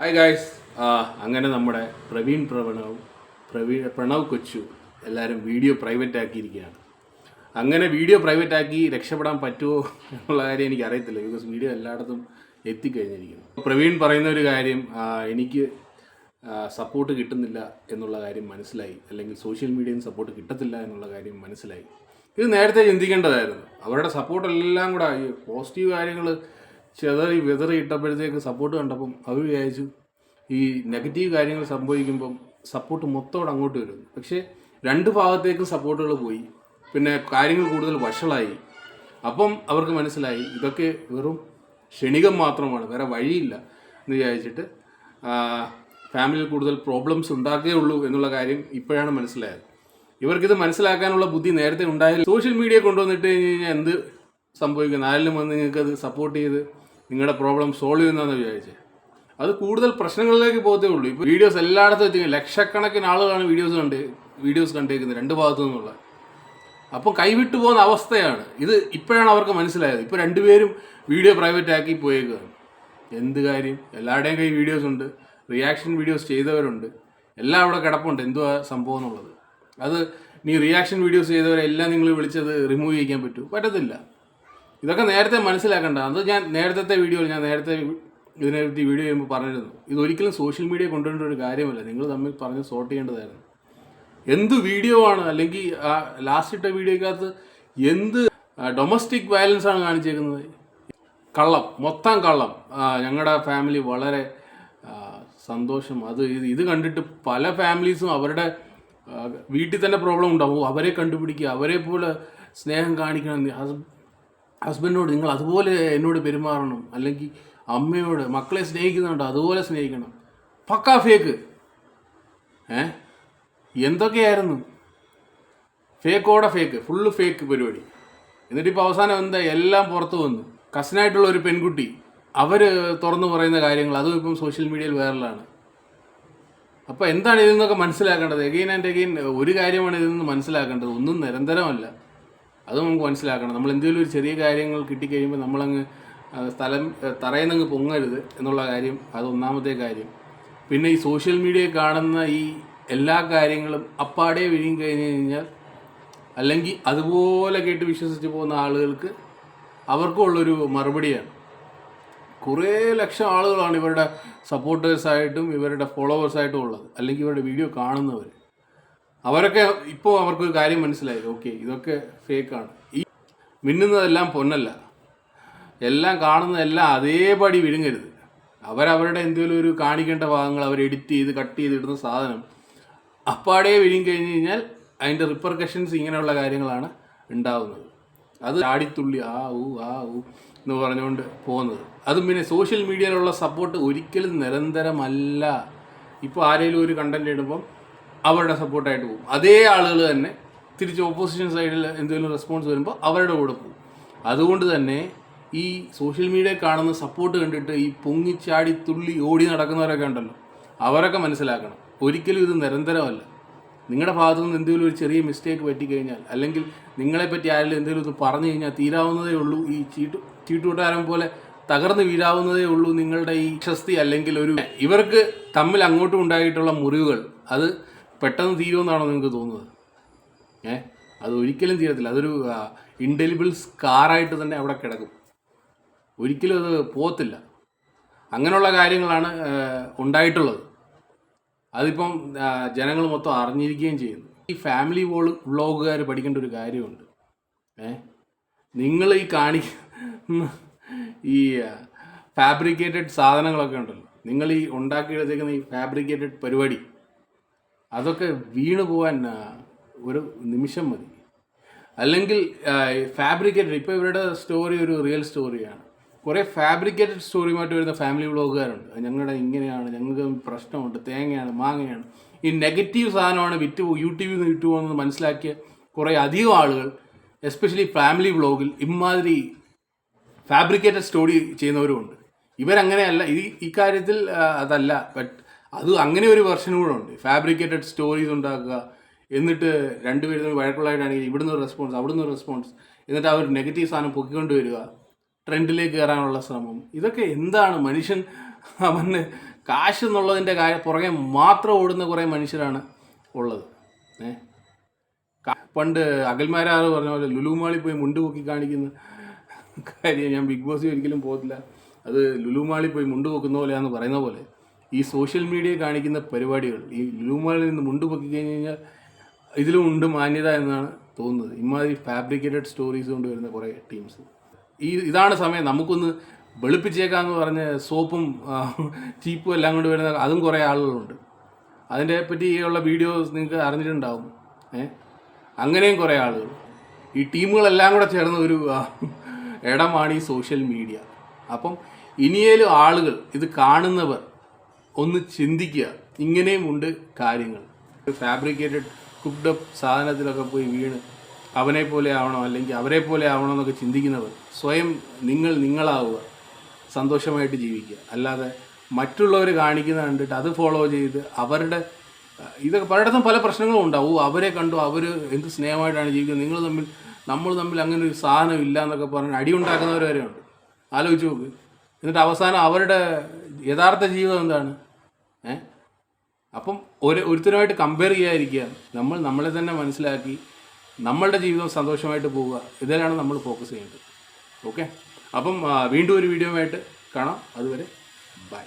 Hi guys അങ്ങനെ നമ്മുടെ പ്രവീൺ പ്രവണവും പ്രവീൺ പ്രണവ് കൊച്ചു എല്ലാവരും വീഡിയോ പ്രൈവറ്റ് ആക്കിയിരിക്കുകയാണ്. അങ്ങനെ വീഡിയോ പ്രൈവറ്റ് ആക്കി രക്ഷപ്പെടാൻ പറ്റുമോ എന്നുള്ള കാര്യം എനിക്ക് അറിയത്തില്ല. ബിക്കോസ് വീഡിയോ എല്ലായിടത്തും എത്തിക്കഴിഞ്ഞിരിക്കുന്നു. പ്രവീൺ പറയുന്ന ഒരു കാര്യം എനിക്ക് സപ്പോർട്ട് കിട്ടുന്നില്ല എന്നുള്ള കാര്യം മനസ്സിലായി. അല്ലെങ്കിൽ സോഷ്യൽ മീഡിയയിൽ സപ്പോർട്ട് കിട്ടത്തില്ല എന്നുള്ള കാര്യം മനസ്സിലായി. ഇത് നേരത്തെ ചിന്തിക്കേണ്ടതായിരുന്നു. അവരുടെ സപ്പോർട്ടെല്ലാം കൂടെ ഈ പോസിറ്റീവ് കാര്യങ്ങൾ ചെതറി വെതറി ഇട്ടപ്പോഴത്തേക്ക് സപ്പോർട്ട് കണ്ടപ്പം അവർ വിചാരിച്ചു ഈ നെഗറ്റീവ് കാര്യങ്ങൾ സംഭവിക്കുമ്പം സപ്പോർട്ട് മൊത്തോടെ അങ്ങോട്ട് വരും പക്ഷേ രണ്ട് ഭാഗത്തേക്കും സപ്പോർട്ടുകൾ പോയി. പിന്നെ കാര്യങ്ങൾ കൂടുതൽ വഷളായി. അപ്പം അവർക്ക് മനസ്സിലായി ഇതൊക്കെ വെറും ക്ഷണികം മാത്രമാണ് വേറെ വഴിയില്ല എന്ന് വിചാരിച്ചിട്ട് ഫാമിലിയിൽ കൂടുതൽ പ്രോബ്ലംസ് ഉണ്ടാക്കേ ഉള്ളൂ എന്നുള്ള കാര്യം ഇപ്പോഴാണ് മനസ്സിലായത്. ഇവർക്കിത് മനസ്സിലാക്കാനുള്ള ബുദ്ധി നേരത്തെ ഉണ്ടായാലും സോഷ്യൽ മീഡിയ കൊണ്ടുവന്നിട്ട് കഴിഞ്ഞ് കഴിഞ്ഞാൽ എന്ത് സംഭവിക്കും ആരെങ്കിലും വന്ന് നിങ്ങൾക്ക് അത് സപ്പോർട്ട് ചെയ്ത് നിങ്ങളുടെ പ്രോബ്ലം സോൾവ് ചെയ്യുന്നതെന്ന് വിചാരിച്ചത് അത് കൂടുതൽ പ്രശ്നങ്ങളിലേക്ക് പോകത്തേ ഉള്ളൂ. ഇപ്പോൾ വീഡിയോസ് എല്ലായിടത്തും എത്തി ലക്ഷക്കണക്കിന് ആളുകളാണ് വീഡിയോസ് കണ്ട് വീഡിയോസ് കണ്ടേക്കുന്നത് രണ്ട് ഭാഗത്തു നിന്നുള്ള. അപ്പോൾ കൈവിട്ടു പോകുന്ന അവസ്ഥയാണ്. ഇത് ഇപ്പോഴാണ് അവർക്ക് മനസ്സിലായത്. ഇപ്പോൾ രണ്ടുപേരും വീഡിയോ പ്രൈവറ്റ് ആക്കി പോയേക്കുകയാണ് എന്ത് കാര്യം? എല്ലാവരുടെയും കൈ വീഡിയോസ് ഉണ്ട്. റിയാക്ഷൻ വീഡിയോസ് ചെയ്തവരുണ്ട്. എല്ലാം അവിടെ കിടപ്പുണ്ട്. എന്തുവാ സംഭവം എന്നുള്ളത്? അത് നീ റിയാക്ഷൻ വീഡിയോസ് ചെയ്തവരെ എല്ലാം നിങ്ങൾ വിളിച്ചത് റിമൂവ് ചെയ്യിക്കാൻ പറ്റൂ. പറ്റത്തില്ല. ഇതൊക്കെ നേരത്തെ മനസ്സിലാക്കേണ്ട. അത് ഞാൻ നേരത്തെ വീഡിയോയിൽ ഞാൻ നേരത്തെ ഇതിനെപ്പറ്റി വീഡിയോ ചെയ്യുമ്പോൾ പറഞ്ഞിരുന്നു. ഇതൊരിക്കലും സോഷ്യൽ മീഡിയ കൊണ്ടുവരേണ്ട ഒരു കാര്യമല്ല. നിങ്ങൾ തമ്മിൽ പറഞ്ഞ് സോർട്ട് ചെയ്യേണ്ടതായിരുന്നു. എന്ത് വീഡിയോ ആണ്? അല്ലെങ്കിൽ ആ ലാസ്റ്റ് ഇട്ട വീഡിയോക്കകത്ത് എന്ത് ഡൊമസ്റ്റിക് വയലൻസ് ആണ് കാണിച്ചേക്കുന്നത്? കള്ളം. മൊത്തം കള്ളം. ഞങ്ങളുടെ ഫാമിലി വളരെ സന്തോഷം. അത് ഇത് കണ്ടിട്ട് പല ഫാമിലീസും അവരുടെ വീട്ടിൽ തന്നെ പ്രോബ്ലം ഉണ്ടാവും. അവരെ കണ്ടുപിടിക്കുക. അവരെ പോലെ സ്നേഹം കാണിക്കണം. ഹസ്ബൻഡിനോട് നിങ്ങൾ അതുപോലെ എന്നോട് പെരുമാറണം. അല്ലെങ്കിൽ അമ്മയോട് മക്കളെ സ്നേഹിക്കുന്നുണ്ട്? അതുപോലെ സ്നേഹിക്കണം. പക്കാ ഫേക്ക് ഏ? എന്തൊക്കെയായിരുന്നു? ഫേക്കോടെ ഫേക്ക് ഫുള്ള് ഫേക്ക് പരിപാടി. എന്നിട്ട് ഇപ്പോൾ അവസാനം എന്താ? എല്ലാം പുറത്തു വന്നു. കസിനായിട്ടുള്ള ഒരു പെൺകുട്ടി. അവർ തുറന്നു പറയുന്ന കാര്യങ്ങൾ അതും ഇപ്പം സോഷ്യൽ മീഡിയയിൽ വൈറലാണ് അപ്പോൾ എന്താണ് ഇതിൽ നിന്നൊക്കെ മനസ്സിലാക്കേണ്ടത്? എഗെയിൻ ആൻഡ് എഗെയിൻ ഒരു കാര്യമാണ് ഇതിൽ നിന്ന് മനസ്സിലാക്കേണ്ടത്. ഒന്നും നിരന്തരമല്ല. അത് നമുക്ക് മനസ്സിലാക്കണം. നമ്മൾ എന്തെങ്കിലും ഒരു ചെറിയ കാര്യങ്ങൾ കിട്ടിക്കഴിയുമ്പോൾ നമ്മളങ്ങ് സ്ഥലം തറയുന്നങ്ങ് പൊങ്ങരുത് എന്നുള്ള കാര്യം അത് ഒന്നാമത്തെ കാര്യം. പിന്നെ ഈ സോഷ്യൽ മീഡിയയിൽ കാണുന്ന ഈ എല്ലാ കാര്യങ്ങളും അപ്പാടെ വിഴുങ്ങി കഴിഞ്ഞ് കഴിഞ്ഞാൽ അല്ലെങ്കിൽ അതുപോലെ കേട്ട് വിശ്വസിച്ച് പോകുന്ന ആളുകൾക്ക് അവർക്കുള്ളൊരു മറുപടിയാണ്. കുറേ ലക്ഷം ആളുകളാണ് ഇവരുടെ സപ്പോർട്ടേഴ്സായിട്ടും ഇവരുടെ ഫോളോവേഴ്സായിട്ടും ഉള്ളത്. അല്ലെങ്കിൽ ഇവരുടെ വീഡിയോ കാണുന്നവർ അവരൊക്കെ ഇപ്പോൾ അവർക്ക് ഒരു കാര്യം മനസ്സിലായി. ഓക്കെ ഇതൊക്കെ ഫേക്കാണ് ഈ മിന്നുന്നതെല്ലാം പൊന്നല്ല. എല്ലാം കാണുന്നതെല്ലാം അതേപടി വിഴുങ്ങരുത്. അവരവരുടെ എന്തെങ്കിലും ഒരു കാണിക്കേണ്ട ഭാഗങ്ങൾ അവർ എഡിറ്റ് ചെയ്ത് കട്ട് ചെയ്ത് ഇടുന്ന സാധനം അപ്പാടെ വിഴുങ്ങി കഴിഞ്ഞ് കഴിഞ്ഞാൽ അതിന്റെ റിപ്പർക്കഷൻസ് ഇങ്ങനെയുള്ള കാര്യങ്ങളാണ് ഉണ്ടാവുന്നത്. അത് ആടിത്തുള്ളി ആ ഊ ആ ഊ എന്ന് പറഞ്ഞുകൊണ്ട് പോകുന്നത്. അതും പിന്നെ സോഷ്യൽ മീഡിയയിലുള്ള സപ്പോർട്ട് ഒരിക്കലും നിരന്തരമല്ല. ഇപ്പോൾ ആരെങ്കിലും ഒരു കണ്ടന്റ് ഇടുമ്പം അവരുടെ സപ്പോർട്ടായിട്ട് പോകും. അതേ ആളുകൾ തന്നെ തിരിച്ച് ഓപ്പോസിഷൻ സൈഡിൽ എന്തെങ്കിലും റെസ്പോൺസ് വരുമ്പോൾ അവരുടെ കൂടെ പോകും. അതുകൊണ്ട് തന്നെ ഈ സോഷ്യൽ മീഡിയ കാണുന്ന സപ്പോർട്ട് കണ്ടിട്ട് ഈ പൊങ്ങിച്ചാടി തുള്ളി ഓടി നടക്കുന്നവരൊക്കെ ഉണ്ടല്ലോ അവരൊക്കെ മനസ്സിലാക്കണം. ഒരിക്കലും ഇത് നിരന്തരമല്ല. നിങ്ങളുടെ ഭാഗത്തു നിന്ന് എന്തെങ്കിലും ഒരു ചെറിയ മിസ്റ്റേക്ക് പറ്റിക്കഴിഞ്ഞാൽ അല്ലെങ്കിൽ നിങ്ങളെപ്പറ്റി ആരെങ്കിലും എന്തെങ്കിലും ഒന്ന് പറഞ്ഞു കഴിഞ്ഞാൽ തീരാവുന്നതേ ഉള്ളൂ ഈ ചീട്ടു ചീട്ടുകൂട്ടാരം പോലെ തകർന്നു വീഴാവുന്നതേ ഉള്ളൂ നിങ്ങളുടെ ഈ പ്രശസ്തി അല്ലെങ്കിൽ ഒരു ഇവർക്ക് തമ്മിൽ അങ്ങോട്ടും ഉണ്ടായിട്ടുള്ള മുറിവുകൾ. അത് പെട്ടെന്ന് തീരുമെന്നാണോ നിങ്ങൾക്ക് തോന്നുന്നത്? ഏ? അത് ഒരിക്കലും തീരത്തില്ല. അതൊരു ഇൻഡെലിബിൾ സ്കാറായിട്ട് തന്നെ അവിടെ കിടക്കും. ഒരിക്കലും അത് പോകത്തില്ല. അങ്ങനെയുള്ള കാര്യങ്ങളാണ് ഉണ്ടായിട്ടുള്ളത്. അതിപ്പം ജനങ്ങൾ മൊത്തം അറിഞ്ഞിരിക്കുകയും ചെയ്യുന്നു. ഈ ഫാമിലി വോൾ വ്ളോഗുകാർ പഠിക്കേണ്ട ഒരു കാര്യമുണ്ട്. ഏ? നിങ്ങൾ ഈ കാണിക്കുന്ന ഈ ഫാബ്രിക്കേറ്റഡ് സാധനങ്ങളൊക്കെ ഉണ്ടല്ലോ. നിങ്ങൾ ഈ ഉണ്ടാക്കിയെടുത്തേക്കുന്ന ഈ ഫാബ്രിക്കേറ്റഡ് പരിപാടി അതൊക്കെ വീണു പോകാൻ ഒരു നിമിഷം മതി. അല്ലെങ്കിൽ ഫാബ്രിക്കേറ്റഡ് ഇപ്പോൾ ഇവരുടെ സ്റ്റോറി ഒരു റിയൽ സ്റ്റോറിയാണ് കുറേ ഫാബ്രിക്കേറ്റഡ് സ്റ്റോറിയുമായിട്ട് വരുന്ന ഫാമിലി വ്ളോഗുകാരുണ്ട്. ഞങ്ങളുടെ ഇങ്ങനെയാണ് ഞങ്ങൾക്ക് പ്രശ്നമുണ്ട് തേങ്ങയാണ് മാങ്ങയാണ്. ഈ നെഗറ്റീവ് സാധനമാണ് വിറ്റ് യൂട്യൂബിൽ നിന്ന് വിറ്റ് പോകുന്നത് മനസ്സിലാക്കിയ കുറേ അധികം ആളുകൾ എസ്പെഷ്യലി ഫാമിലി ബ്ലോഗിൽ ഇമാതിരി ഫാബ്രിക്കേറ്റഡ് സ്റ്റോറി ചെയ്യുന്നവരുമുണ്ട്. ഇവരങ്ങനെയല്ല ഈ ഇക്കാര്യത്തിൽ അതല്ല. ബട്ട് അത് അങ്ങനെ ഒരു വെർഷൻ കൂടെ ഉണ്ട്. ഫാബ്രിക്കേറ്റഡ് സ്റ്റോറീസ് ഉണ്ടാക്കുക എന്നിട്ട് രണ്ടുപേരും വഴക്കുള്ളതായിട്ടാണെങ്കിൽ ഇവിടുന്ന് ഒരു റെസ്പോൺസ് അവിടുന്ന് ഒരു റെസ്പോൺസ് എന്നിട്ട് അവർ നെഗറ്റീവ് സാധനം പൊക്കിക്കൊണ്ട് വരിക ട്രെൻഡിലേക്ക് കയറാനുള്ള ശ്രമം. ഇതൊക്കെ എന്താണ് മനുഷ്യൻ അവന് കാശ് എന്നുള്ളതിന്റെ കാര്യം പുറകെ മാത്രം ഓടുന്ന കുറേ മനുഷ്യരാണ് ഉള്ളത്. ഏ? പണ്ട് അകൽമാരാറ് പറഞ്ഞ പോലെ ലുലുമാളി പോയി മുണ്ട് പൊക്കി കാണിക്കുന്ന കാര്യം ഞാൻ ബിഗ് ബോസ് ഒരിക്കലും പോകത്തില്ല. അത് ലുലുമാളി പോയി മുണ്ട് പൊക്കുന്ന പോലെയാണെന്ന് പറയുന്ന പോലെ. ഈ സോഷ്യൽ മീഡിയ കാണിക്കുന്ന പരിപാടികൾ ഈ ലൂമറിൽ നിന്ന് മുണ്ട് പൊക്കി കഴിഞ്ഞ് കഴിഞ്ഞാൽ ഇതിലും ഉണ്ട് മാന്യത എന്നാണ് തോന്നുന്നത്. ഇമാതിരി ഫാബ്രിക്കേറ്റഡ് സ്റ്റോറീസ് കൊണ്ടുവരുന്ന കുറേ ടീംസ് ഈ ഇതാണ് സമയം. നമുക്കൊന്ന് വെളുപ്പിച്ചേക്കാന്ന് പറഞ്ഞ് സോപ്പും ചീപ്പും എല്ലാം കൊണ്ട് വരുന്ന അതും കുറേ ആളുകളുണ്ട്. അതിന്റെ പറ്റിയുള്ള വീഡിയോസ് നിങ്ങൾക്ക് അറിഞ്ഞിട്ടുണ്ടാവും. ഏ? അങ്ങനെയും കുറേ ആളുകൾ. ഈ ടീമുകളെല്ലാം കൂടെ ചേർന്ന ഒരു ഇടമാണ് ഈ സോഷ്യൽ മീഡിയ അപ്പം ഇനിയേലും ആളുകൾ ഇത് കാണുന്നവർ ഒന്ന് ചിന്തിക്കുക. ഇങ്ങനെയും ഉണ്ട് കാര്യങ്ങൾ. ഫാബ്രിക്കേറ്റഡ് കുക്ക്ഡ് അപ്പ് സാധനത്തിലൊക്കെ പോയി വീണ് അവനെ പോലെ ആവണോ അല്ലെങ്കിൽ അവരെ പോലെ ആവണോ എന്നൊക്കെ ചിന്തിക്കുന്നവർ സ്വയം നിങ്ങൾ നിങ്ങളാവുക. സന്തോഷമായിട്ട് ജീവിക്കുക. അല്ലാതെ മറ്റുള്ളവർ കാണിക്കുന്നത് കണ്ടിട്ട് അത് ഫോളോ ചെയ്ത് അവരുടെ ഇതൊക്കെ പലയിടത്തും പല പ്രശ്നങ്ങളും ഉണ്ടാവും. അവരെ കണ്ടു അവർ എന്ത് സ്നേഹമായിട്ടാണ് ജീവിക്കുന്നത്. നിങ്ങൾ തമ്മിൽ നമ്മൾ തമ്മിൽ അങ്ങനെ ഒരു സാധനം ഇല്ല എന്നൊക്കെ പറഞ്ഞ് അടി ഉണ്ടാക്കുന്നവർ വരെ ഉണ്ട് ആലോചിച്ച് നോക്ക്. എന്നിട്ട് അവസാനം അവരുടെ യഥാർത്ഥ ജീവിതം എന്താണ്? ഏ? അപ്പം ഒരു ഒരുത്തരുമായിട്ട് കമ്പയർ ചെയ്യാതിരിക്കുക. നമ്മൾ നമ്മളെ തന്നെ മനസ്സിലാക്കി നമ്മളുടെ ജീവിതം സന്തോഷമായിട്ട് പോവുക. ഇതിലാണ് നമ്മൾ ഫോക്കസ് ചെയ്യേണ്ടത്. ഓക്കെ അപ്പം വീണ്ടും ഒരു വീഡിയോ ആയിട്ട് കാണാം. അതുവരെ ബൈ